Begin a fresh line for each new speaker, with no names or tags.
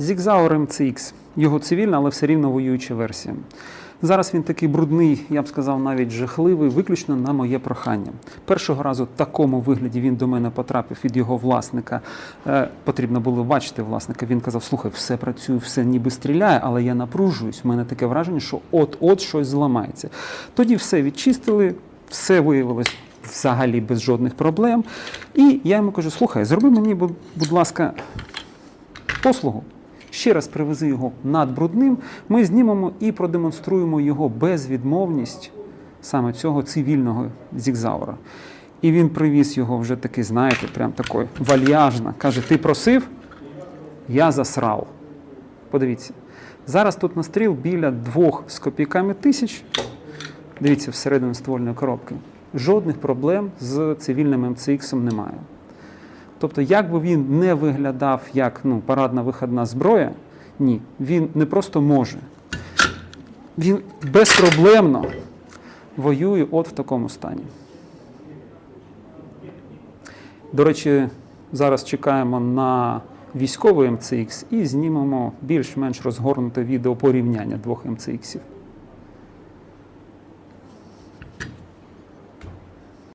Zigzauer MCX. Його цивільна, але все рівно воююча версія. Зараз він такий брудний, я б сказав, навіть жахливий, виключно на моє прохання. Першого разу в такому вигляді він до мене потрапив від його власника. Е, потрібно було бачити власника. Він казав: слухай, все працює, все ніби стріляє, але я напружуюсь. У мене таке враження, що от-от щось зламається. Тоді все відчистили, все виявилось взагалі без жодних проблем. І я йому кажу: слухай, зроби мені, будь ласка, послугу. Ще раз привези його над брудним, ми знімемо і продемонструємо його безвідмовність саме цього цивільного зігзаура. І він привіз його вже такий, знаєте, прям такий вальяжно. Каже: ти просив, я засрав. Подивіться. Зараз тут настріл біля двох з копійками тисяч. Дивіться, всередину ствольної коробки. Жодних проблем з цивільним МЦХ немає. Тобто, як би він не виглядав як ну, парадна виходна зброя, ні, він не просто може. Він безпроблемно воює от в такому стані. До речі, зараз чекаємо на військовий МЦХ і знімемо більш-менш розгорнуте відео порівняння двох МЦХів.